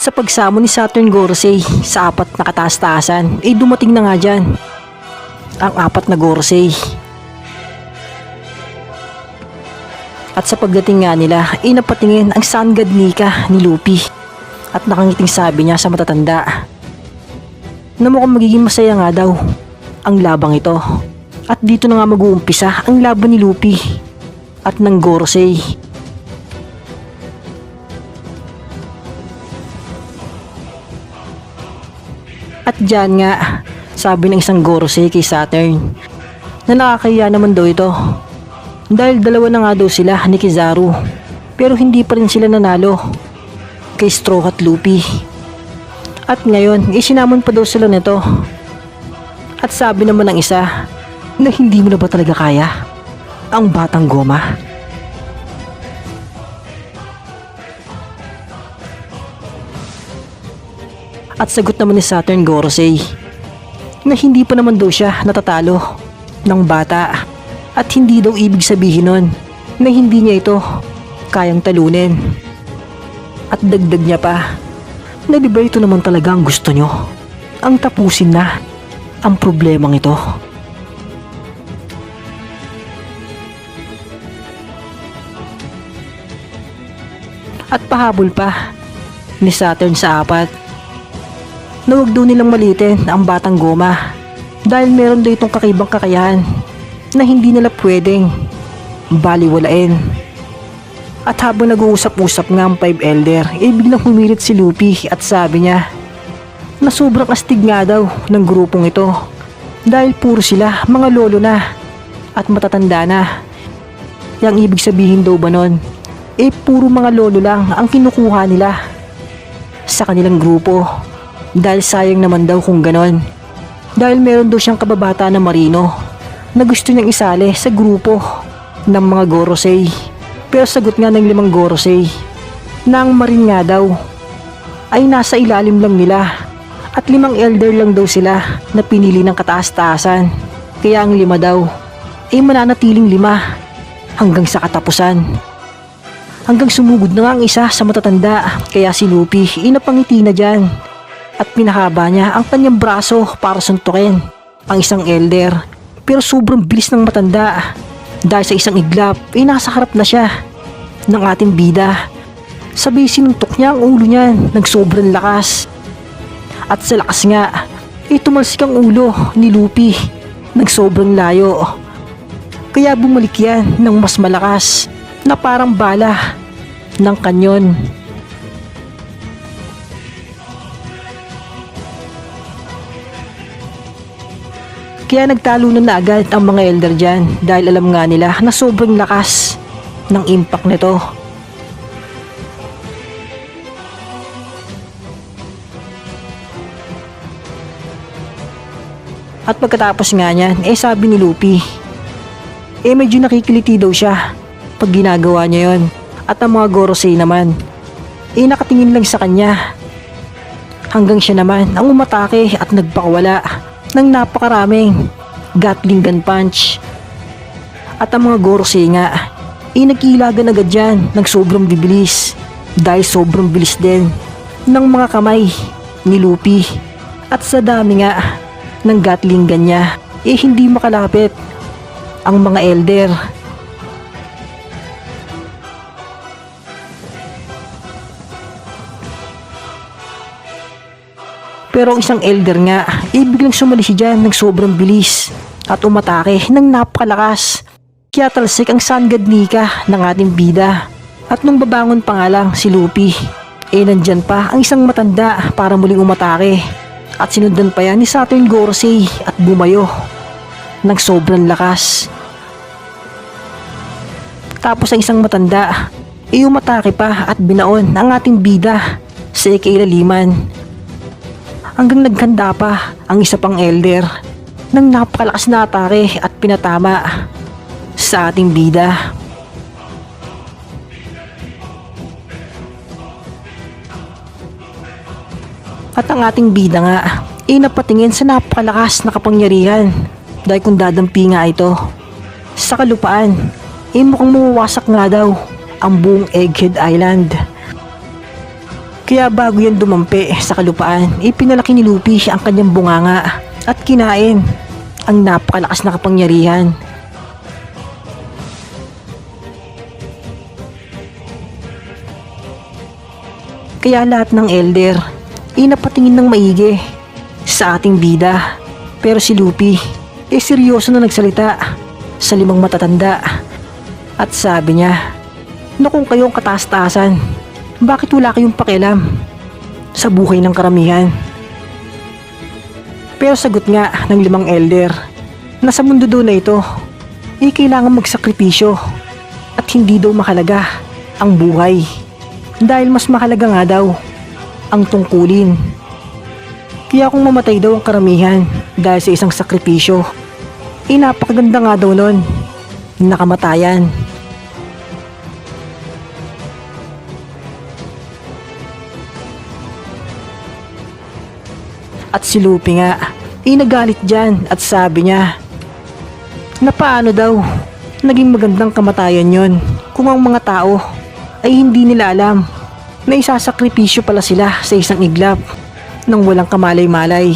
Sa pagsamo ni Saturn Gorosei sa apat na kataas-taasan, ay dumating na nga dyan. Ang apat na Gorosei. At sa pagdating nga nila, ay napatingin ang Sun God Nika ni Luffy. At nakangiting sabi niya sa matatanda na mukhang magiging masaya nga daw ang labang ito. At dito na nga mag-uumpisa ang laban ni Luffy at ng Gorosei. At dyan nga, sabi ng isang Gorosei kay Saturn, na nakakaya naman daw ito. Dahil dalawa na nga daw sila ni Kizaru, pero hindi pa rin sila nanalo kay Straw at Luffy. At ngayon, isinamon pa daw sila nito. At sabi naman ng isa, na hindi mo na ba talaga kaya? Ang batang goma. At sagot naman ni Saturn Gorosei na hindi pa naman daw siya natatalo ng bata at hindi daw ibig sabihin nun na hindi niya ito kayang talunin. At dagdag niya pa na di ba ito naman talaga ang gusto nyo? Ang tapusin na ang problemang ito. At pahabol pa ni Saturn sa apat na huwag daw nilang malitin ang batang goma dahil meron daw itong kakibang kakayahan na hindi nila pwedeng baliwalain. At habang nag-uusap-usap nga ang five elder, eh biglang humirit si Luffy at sabi niya na sobrang astig nga daw ng grupong ito dahil puro sila mga lolo na at matatanda na. Yang ibig sabihin daw ba nun, eh puro mga lolo lang ang kinukuha nila sa kanilang grupo dahil sayang naman daw kung ganon. Dahil meron daw siyang kababata na marino na gusto niyang isali sa grupo ng mga Gorosei. Pero sagot nga ng limang Gorosei na ang marin nga daw ay nasa ilalim lang nila at limang elder lang daw sila na pinili ng kataas-taasan. Kaya ang lima daw ay mananatiling lima hanggang sa katapusan. Hanggang sumugod na nga ang isa sa matatanda kaya si Luffy inapangiti na dyan at pinahaba niya ang kanyang braso para suntukin ang isang elder. Pero sobrang bilis ng matanda dahil sa isang iglap ay nasa harap na siya ng ating bida. Sabi sinuntok niya ang ulo niyan ng sobrang lakas. At sa lakas nga, ay tumalsik ang ulo ni Luffy ng sobrang layo. Kaya bumalik yan ng mas malakas na parang bala ng kanyon. Kaya nagtalunan na agad ang mga elder dyan dahil alam nga nila na sobrang lakas ng impact nito. At pagkatapos nga niyan, eh sabi ni Luffy, eh medyo nakikiliti daw siya pag ginagawa niya yon. At ang mga Gorosei naman, eh nakatingin lang sa kanya. Hanggang siya naman ang umatake at nagpakawala ng napakaraming Gatling gun punch. At ang mga Gorosei nga, eh nagkilagan agad dyan ng sobrang bibilis dahil sobrang bilis din ng mga kamay ni Luffy. At sa dami nga ng Gatling gun niya, eh hindi makalapit ang mga elder. Pero ang isang elder nga, eh biglang sumali siya dyan ng sobrang bilis at umatake ng napakalakas. Kaya talsik ang Sun God Nika ng ating bida. At nung babangon pa nga lang si Luffy, eh nandyan pa ang isang matanda para muling umatake. At sinundan pa yan ni Saturn Gorosei at bumayo ng sobrang lakas. Tapos ang isang matanda, eh umatake pa at binaon ang ating bida sa ikailaliman hanggang naghanda pa ang isa pang elder ng napakalakas na atake at pinatama sa ating bida. At ang ating bida nga ay napatingin sa napakalakas na kapangyarihan dahil kung dadampi nga ito sa kalupaan ay mukhang mawawasak nga daw ang buong Egghead Island. Kaya bago yan dumampi sa kalupaan, ipinalaki ni Lupi ang kanyang bunganga at kinain ang napakalakas na kapangyarihan. Kaya lahat ng elder, inapatingin ng maigi sa ating bida. Pero si Lupi, eh seryoso na nagsalita sa limang matatanda. At sabi niya, na kung kayong kataas-taasan, bakit wala kayong pakialam sa buhay ng karamihan? Pero sagot nga ng limang elder na sa mundo daw na ito, eh kailangan magsakripisyo at hindi daw mahalaga ang buhay. Dahil mas mahalaga nga daw ang tungkulin. Kaya kung mamatay daw ang karamihan dahil sa isang sakripisyo, eh napakaganda nga daw nun, nakamatayan. At si Lupi nga, eh nagalit dyan at sabi niya, na paano daw, naging magandang kamatayan yon kung ang mga tao ay hindi nila alam na isasakripisyo pala sila sa isang iglap nang walang kamalay-malay.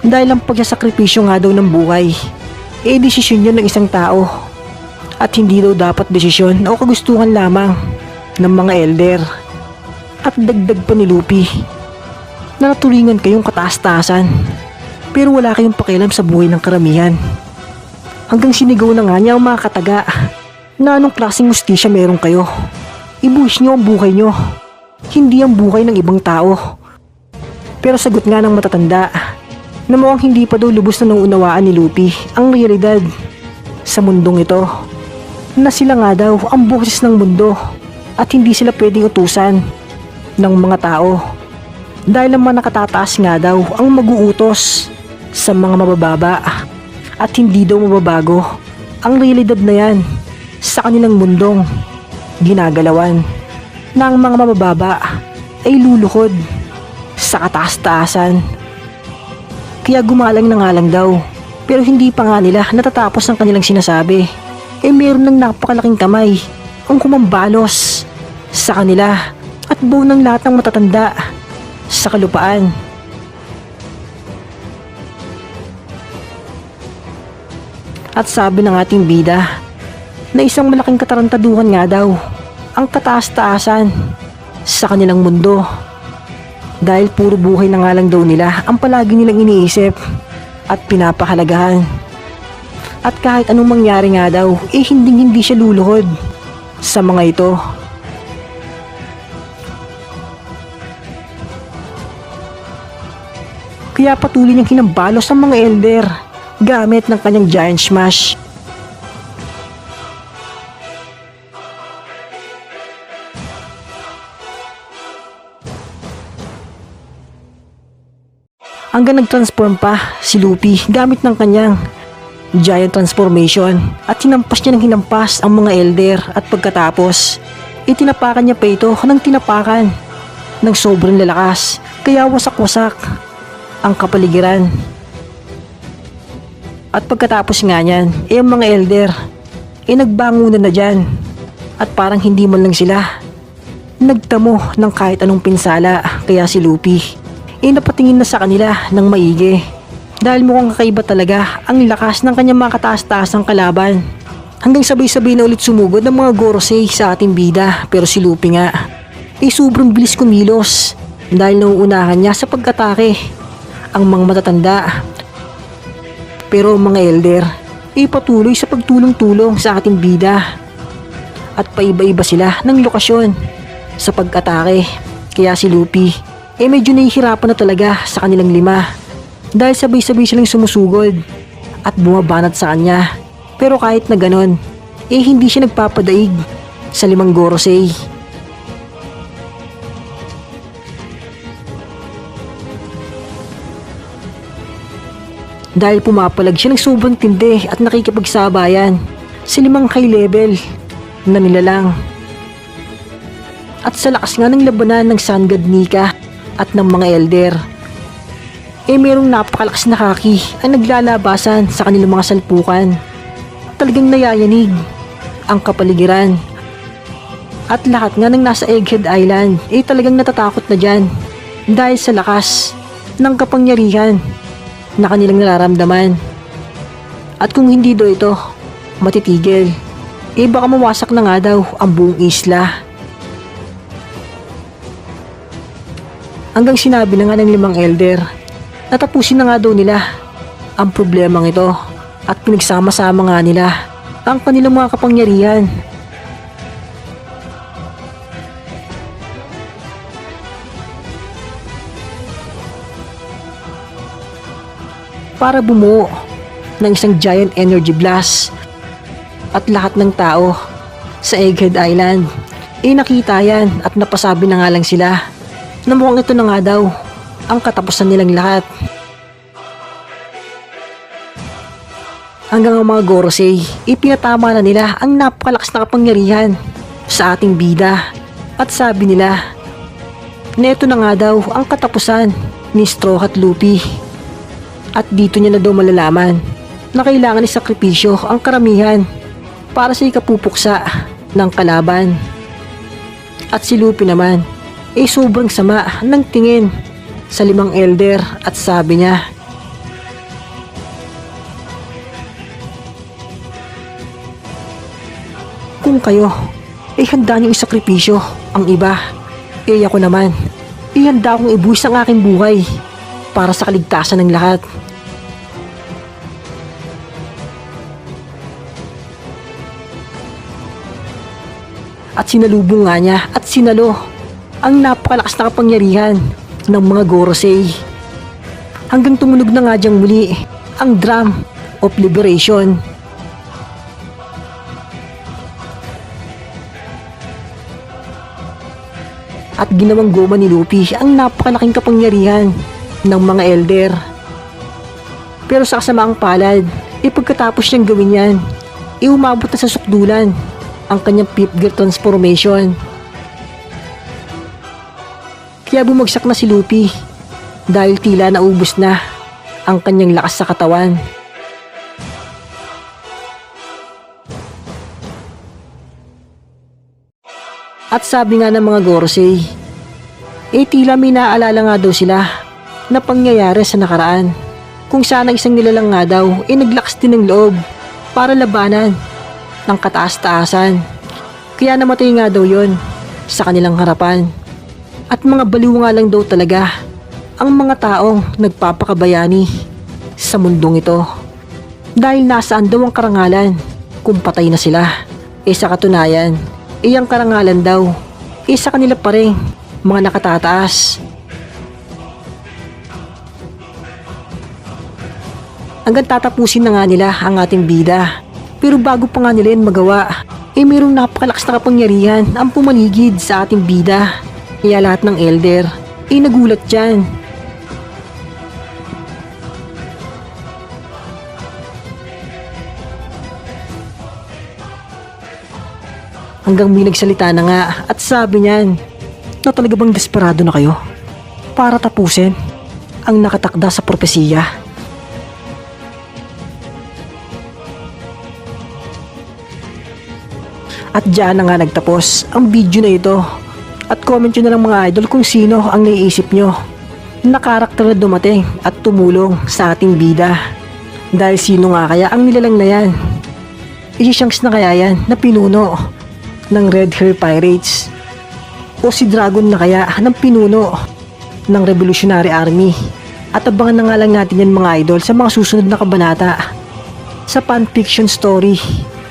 Dahil ang pagsasakripisyo nga daw ng buhay, eh desisyon yun ng isang tao at hindi daw dapat desisyon o kagustuhan lamang ng mga elder. At dagdag pa ni Lupi na natulingan kayong kataas-taasan pero wala kayong pakialam sa buhay ng karamihan. Hanggang sinigaw na nga niya ang mga kataga na anong klaseng ustisya meron kayo. Ibuhis niyo ang buhay niyo, hindi ang buhay ng ibang tao. Pero sagot nga ng matatanda na mukhang hindi pa daw lubos na nauunawaan ni Lupi ang realidad sa mundong ito. Na sila nga daw ang boses ng mundo at hindi sila pwedeng utusan ng mga tao. Dahil naman nakatataas nga daw ang mag-uutos sa mga mabababa at hindi daw mababago ang realidad na yan sa kanilang mundong ginagalawan na ang mga mabababa ay lulukod sa kataas-taasan. Kaya gumalang na nga lang daw pero hindi pa nga nila natatapos ang kanilang sinasabi. Eh meron ng napakalaking kamay ang kumambalos sa kanila at buo ng lahat ng matatanda sa kalupaan. At sabi ng ating bida na isang malaking katarantaduhan nga daw ang kataas-taasan sa kanilang mundo. Dahil puro buhay na nga lang daw nila ang palagi nilang iniisip at pinapahalagahan. At kahit anong mangyari nga daw, eh hindi hindi siya luluhod sa mga ito. Kaya patuloy niyang kinambalos ang mga elder gamit ng kanyang giant smash. Hanggang nag-transform pa si Luffy gamit ng kanyang giant transformation at hinampas niya ng hinampas ang mga elder at pagkatapos itinapakan niya pa ito ng tinapakan ng sobrang lalakas kaya wasak-wasak ang kapaligiran. At pagkatapos nga niyan, eh ang mga elder, eh nagbangunan na dyan. At parang hindi man lang sila nagtamo ng kahit anong pinsala kaya si Lupi eh napatingin na sa kanila ng maigi. Dahil mukhang kakaiba talaga ang lakas ng kanyang mga kataas-taasang kalaban. Hanggang sabay-sabay na ulit sumugod ng mga Gorosei sa ating bida pero si Lupi nga eh sobrang bilis kumilos dahil nauunahan niya sa pagkatake ang mga matatanda. Pero mga elder ay patuloy sa pagtulong-tulong sa ating bida. At paiba-iba sila ng lokasyon sa pag-atake. Kaya si Lupi eh medyo nahihirapan na talaga sa kanilang lima. Dahil sabay-sabay silang sumusugod at bumabanat sa kanya. Pero kahit na ganon, eh hindi siya nagpapadaig sa limang Gorosei. Dahil pumapalag siya ng sobrang tindi at nakikipagsabayan. Sa limang high level na nilalang. At sa lakas nga ng labanan ng Sun God Nika at ng mga elder, eh merong napakalakas na kaki ang naglalabasan sa kanilang mga salpukan. Talagang nayayanig ang kapaligiran. At lahat nga ng nasa Egghead Island ay talagang natatakot na dyan. Dahil sa lakas ng kapangyarihan na kanilang nararamdaman. At kung hindi do ito matitigil, eh baka mawasak na nga daw ang buong isla. Hanggang sinabi na nga ng limang elder, natapusin na nga daw nila ang problemang ito at pinagsama-sama nga nila ang kanilang mga kapangyarihan. Para bumuo ng isang giant energy blast at lahat ng tao sa Egghead Island. Eh nakita yan at napasabi na nga lang sila na mukhang ito na nga daw ang katapusan nilang lahat. Hanggang ang mga Gorosei, ipinatama na nila ang napakalakas na kapangyarihan sa ating bida. At sabi nila, na ito na nga daw ang katapusan ni Straw at Luffy. At dito niya na daw malalaman na kailangan isakripisyo ang karamihan para sa ikapupuksa ng kalaban. At si Luffy naman, ay sobrang sama ng tingin sa limang elder at sabi niya, Kung kayo ay handa niyong isakripisyo ang iba, eh ako naman, ihanda akong ibuwis ang aking buhay para sa kaligtasan ng lahat. At sinalubong nga niya at sinalo ang napakalakas na kapangyarihan ng mga Gorosei. Hanggang tumunog na nga diyang muli ang drum of liberation. At ginawang goma ni Luffy ang napakalaking kapangyarihan ng mga elder. Pero sa kasamaang palad, ipagkatapos niyang gawin yan, iumabot na sa sukdulan ang kanyang Pip Gear transformation. Kaya bumagsak na si Luffy dahil tila naubos na ang kanyang lakas sa katawan. At sabi nga ng mga Gorosei, eh tila may naaalala nga daw sila na pangyayari sa nakaraan. Kung sana isang nilalang nga daw, eh naglakas din ng loob para labanan ng kataas-taasan. Kaya namatay nga daw yon sa kanilang harapan. At mga baliw nga lang daw talaga ang mga taong nagpapakabayani sa mundong ito. Dahil nasaan daw ang karangalan kung patay na sila. E sa katunayan, iyang karangalan daw, e sa kanila pa rin mga nakatataas. Hanggang tatapusin na nga nila ang ating bida. Pero bago pa nga nila yun magawa, eh mayroong napakalakas na kapangyarihan ang pumaligid sa ating bida. Kaya lahat ng elder, eh nagulat dyan. Hanggang may nagsalita na nga at sabi niyan na talaga bang desperado na kayo para tapusin ang nakatakda sa propesiya. At diyan na nga nagtapos ang video na ito. At comment nyo na lang mga idol kung sino ang naiisip nyo na karakter na dumating at tumulong sa ating bida. Dahil sino nga kaya ang nilalang na yan? Isishanks na kaya yan na pinuno ng Red Hair Pirates? O si Dragon na kaya ng pinuno ng Revolutionary Army? At abangan na nga lang natin yan mga idol sa mga susunod na kabanata sa fanfiction story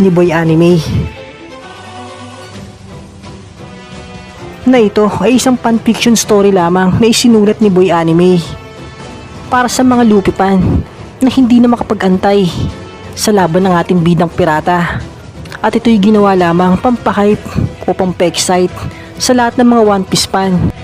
ni Boy Anime. Na ito ay isang fanfiction story lamang na isinulat ni Boy Anime para sa mga lupipan na hindi na makapag-antay sa laban ng ating bidang pirata. At ito'y ginawa lamang pampahype o pampexite sa lahat ng mga One Piece fan.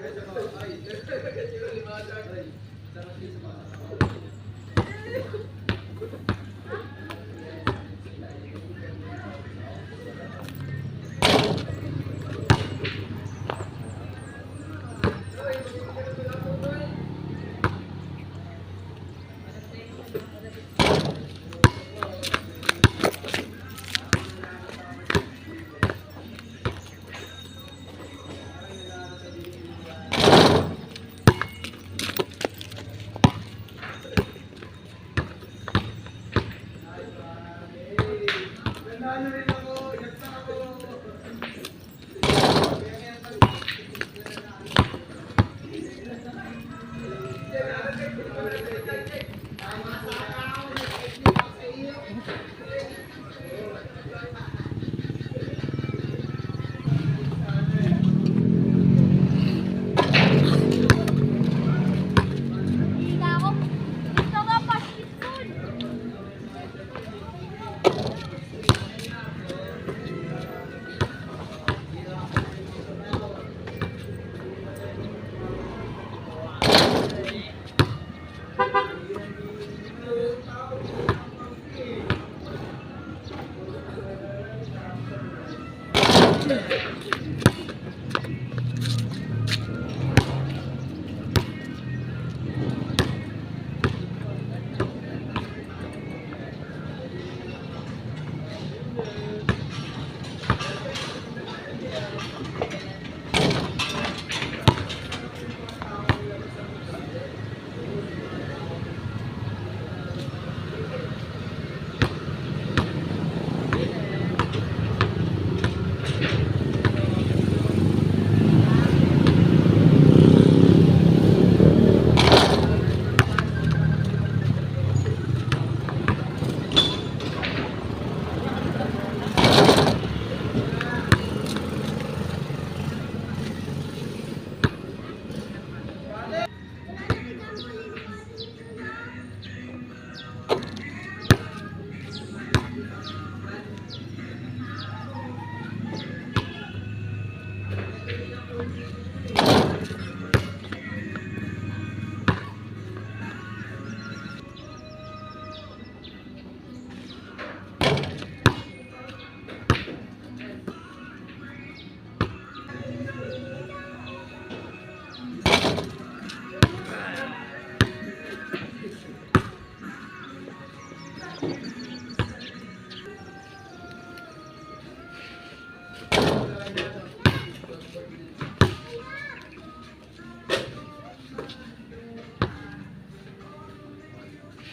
Thank you.